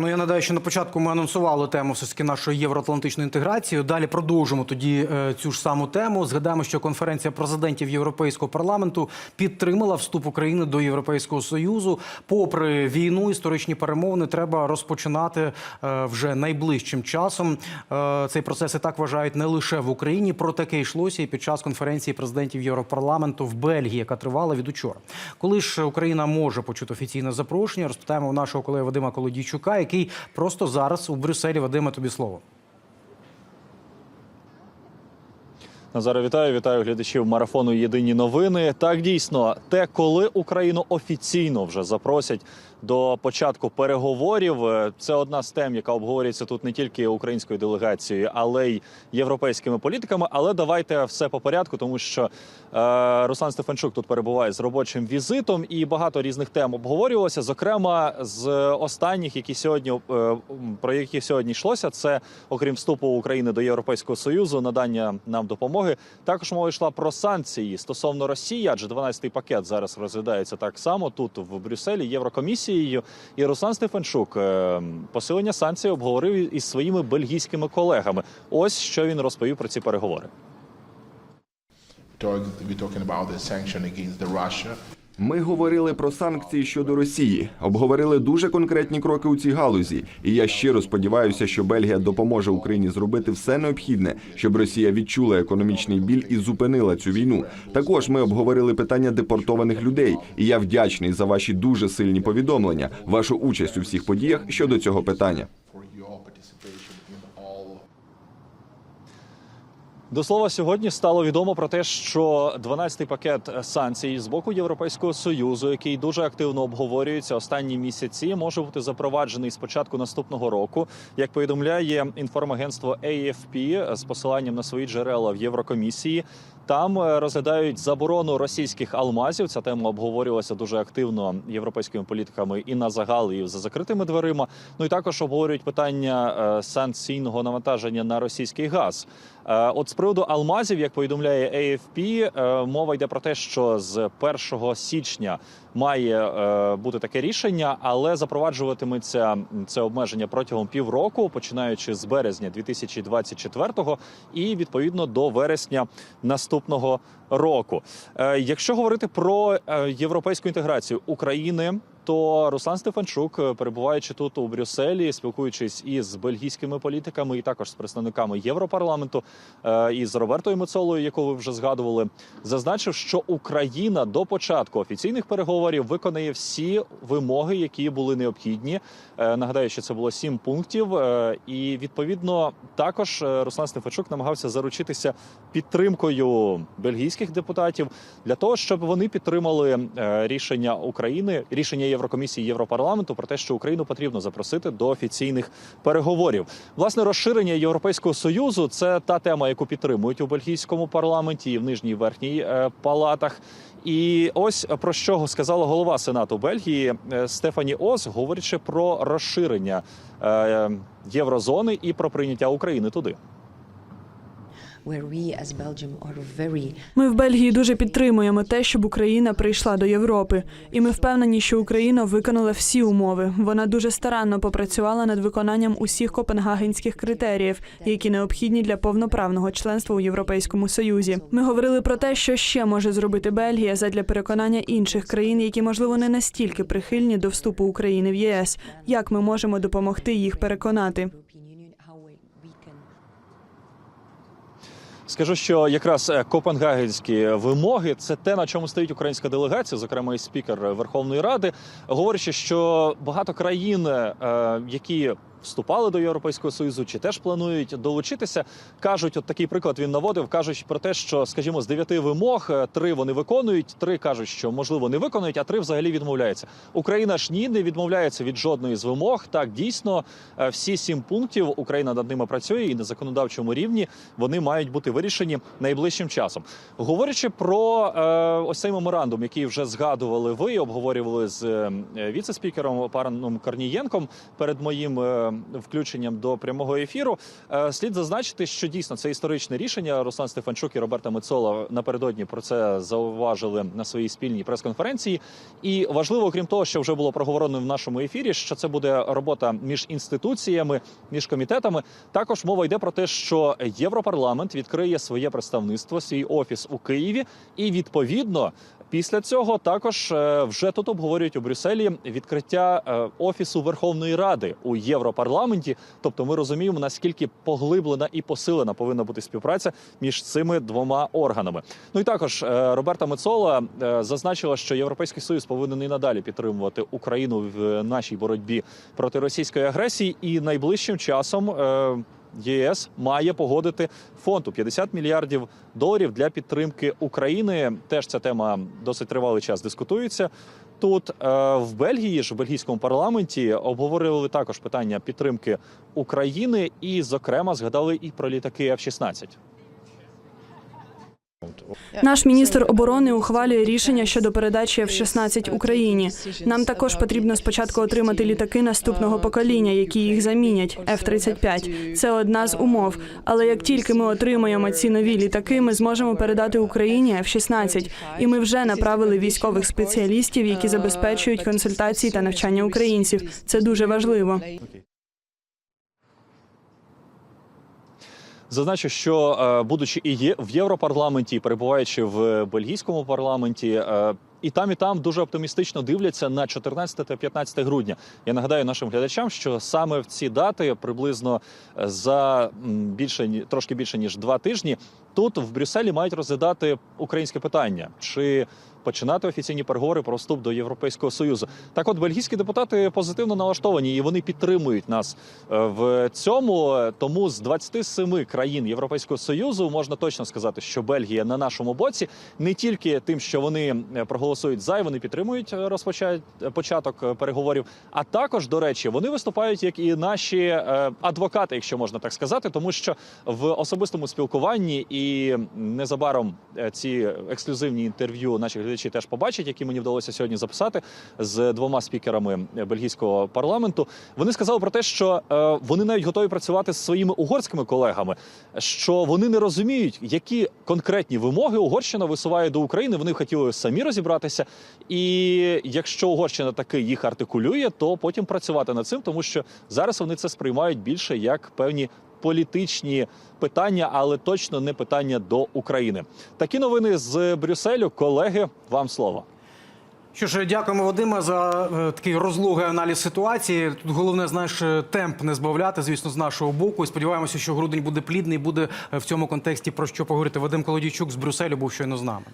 Ну я нагадаю, що на початку ми анонсували тему все таки нашої євроатлантичної інтеграції. Далі продовжимо тоді е, цю ж саму тему. Згадаємо, що конференція президентів Європейського парламенту підтримала вступ України до Європейського союзу. Попри війну, історичні перемовини треба розпочинати е, вже найближчим часом. Е, Цей процес і так вважають не лише в Україні. Про таке йшлося і під час конференції президентів Європарламенту в Бельгії, яка тривала від учора. Коли ж Україна може почути офіційне запрошення, розпитаємо нашого колеги Вадима Колодійчука, який просто зараз у Брюсселі. Вадиме, тобі слово. Назаре, вітаю, вітаю глядачів марафону Єдині новини. Так дійсно, те, коли Україну офіційно вже запросять до початку переговорів, е, це одна з тем, яка обговорюється тут не тільки українською делегацією, але й європейськими політиками. Але давайте все по порядку, тому що е, Руслан Стефанчук тут перебуває з робочим візитом, і багато різних тем обговорювалося. Зокрема, з останніх, які сьогодні е, про які сьогодні йшлося, це окрім вступу України до Європейського союзу, надання нам допомоги. Також мова йшла про санкції стосовно Росії, адже 12-й пакет зараз розглядається так само тут в Брюсселі Єврокомісією. І Руслан Стефанчук е, посилення санкцій обговорив із своїми бельгійськими колегами. Ось що він розповів про ці переговори. Ми говорили про санкції щодо Росії, обговорили дуже конкретні кроки у цій галузі. І я щиро сподіваюся, що Бельгія допоможе Україні зробити все необхідне, щоб Росія відчула економічний біль і зупинила цю війну. Також ми обговорили питання депортованих людей, і я вдячний за ваші дуже сильні повідомлення, вашу участь у всіх подіях щодо цього питання. До слова, сьогодні стало відомо про те, що 12-й пакет санкцій з боку Європейського союзу, який дуже активно обговорюється останні місяці, може бути запроваджений з початку наступного року. Як повідомляє інформагентство AFP з посиланням на свої джерела в Єврокомісії. Там е, розглядають заборону російських алмазів. Ця тема обговорювалася дуже активно європейськими політиками і на загал, і за закритими дверима. Ну і також обговорюють питання е, санкційного навантаження на російський газ. Е, От з приводу алмазів, як повідомляє AFP, е, мова йде про те, що з 1 січня має е, бути таке рішення, але запроваджуватиметься це обмеження протягом півроку, починаючи з березня 2024 і відповідно до вересня наступного року. Якщо говорити про європейську інтеграцію України. То Руслан Стефанчук, е, перебуваючи тут у Брюсселі, спілкуючись із бельгійськими політиками, і також з представниками Європарламенту, е, і з Робертою Мецолою, яку ви вже згадували, зазначив, що Україна до початку офіційних переговорів виконає всі вимоги, які були необхідні. Е, Нагадаю, що це було сім пунктів, і відповідно також Руслан Стефанчук намагався заручитися підтримкою бельгійських депутатів для того, щоб вони підтримали рішення України, рішення Єврокомісії Європарламенту про те, що Україну потрібно запросити до офіційних переговорів. Власне, розширення Європейського союзу це та тема, яку підтримують у бельгійському парламенті і в нижній верхній е, палатах. І ось про що сказала голова Сенату Бельгії е, Стефані Оз, говорячи про розширення е, єврозони і про прийняття України туди. Ми в Бельгії дуже підтримуємо те, щоб Україна прийшла до Європи, і ми впевнені, що Україна виконала всі умови. Вона дуже старанно попрацювала над виконанням усіх копенгагенських критеріїв, які необхідні для повноправного членства у Європейському Союзі. Ми говорили про те, що ще може зробити Бельгія задля переконання інших країн, які можливо не настільки прихильні до вступу України в ЄС. Як ми можемо допомогти їх переконати? Скажу, що якраз е, копенгагенські вимоги це те, на чому стоїть українська делегація, зокрема і спікер Верховної Ради, говорячи, що багато країн, е, які вступали до Європейського союзу, чи теж планують долучитися, кажуть, от такий приклад він наводив, кажуть про те, що, скажімо, з дев'яти вимог е, три вони виконують, три кажуть, що можливо не виконують, а три взагалі відмовляються. Україна ж ні, не відмовляється від жодної з вимог. Так дійсно е, всі сім пунктів Україна над ними працює і на законодавчому рівні вони мають бути вирішені найближчим часом. Говорячи про е, ось цей меморандум, який вже згадували ви, обговорювали з е, віце-спікером паном Корнієнком перед моїм е, включенням до прямого ефіру. Е, Слід зазначити, що дійсно це історичне рішення. Руслан Стефанчук і Роберта Мецола напередодні про це зауважили на своїй спільній прес-конференції. І важливо, окрім того, що вже було проговорено в нашому ефірі, що це буде робота між інституціями, між комітетами. Також мова йде про те, що Європарламент відкриє своє представництво, свій офіс у Києві, і відповідно. Після цього також е, вже тут обговорюють у Брюсселі відкриття е, офісу Верховної Ради у Європарламенті. Тобто, ми розуміємо наскільки поглиблена і посилена повинна бути співпраця між цими двома органами. Ну і також е, Роберта Мецола зазначила, що Європейський Союз повинен і надалі підтримувати Україну в нашій боротьбі проти російської агресії, і найближчим часом. ЄС має погодити фонд у 50 мільярдів доларів для підтримки України. Теж ця тема досить тривалий час дискутується. Тут е, в Бельгії ж в бельгійському парламенті обговорили також питання підтримки України, і, зокрема, згадали і про літаки F-16. Наш міністр оборони ухвалює рішення щодо передачі F-16 Україні. Нам також потрібно спочатку отримати літаки наступного покоління, які їх замінять. F-35. Це одна з умов. Але як тільки ми отримаємо ці нові літаки, ми зможемо передати Україні F-16. І ми вже направили військових спеціалістів, які забезпечують консультації та навчання українців. Це дуже важливо. Зазначу, що е, будучи і в Європарламенті, перебуваючи в бельгійському парламенті. І там, і там дуже оптимістично дивляться на 14 та 15 грудня. Я нагадаю нашим глядачам, що саме в ці дати, приблизно е, за більше трошки більше ніж два тижні, тут в Брюсселі мають розглядати українське питання чи починати офіційні переговори про вступ до Європейського союзу. Так, от бельгійські депутати позитивно налаштовані і вони підтримують нас е, в цьому. Тому з 27 країн Європейського союзу можна точно сказати, що Бельгія на нашому боці не тільки тим, що вони е, проголосують за і вони підтримують е, розпочать початок е, переговорів, а також до речі, вони виступають як і наші е, адвокати, якщо можна так сказати, тому що в особистому спілкуванні і незабаром е, ці ексклюзивні інтерв'ю наші глядачі теж побачать, які мені вдалося сьогодні записати з двома спікерами бельгійського парламенту. Вони сказали про те, що е, вони навіть готові працювати з своїми угорськими колегами, що вони не розуміють, які конкретні вимоги Угорщина висуває до України. Вони хотіли самі розібратися. І якщо Угорщина таки їх артикулює, то потім працювати над цим, тому що зараз вони це сприймають більше як певні. Політичні питання, але точно не питання до України. Такі новини з Брюсселю. Колеги, вам слово. Що ж, дякуємо, Вадиме, за е, такий розлогий аналіз ситуації. Тут головне, знаєш, е, темп не збавляти, звісно, з нашого боку. І сподіваємося, що грудень буде плідний. Буде е, в цьому контексті про що поговорити. Вадим Колодійчук з Брюсселю був щойно з нами.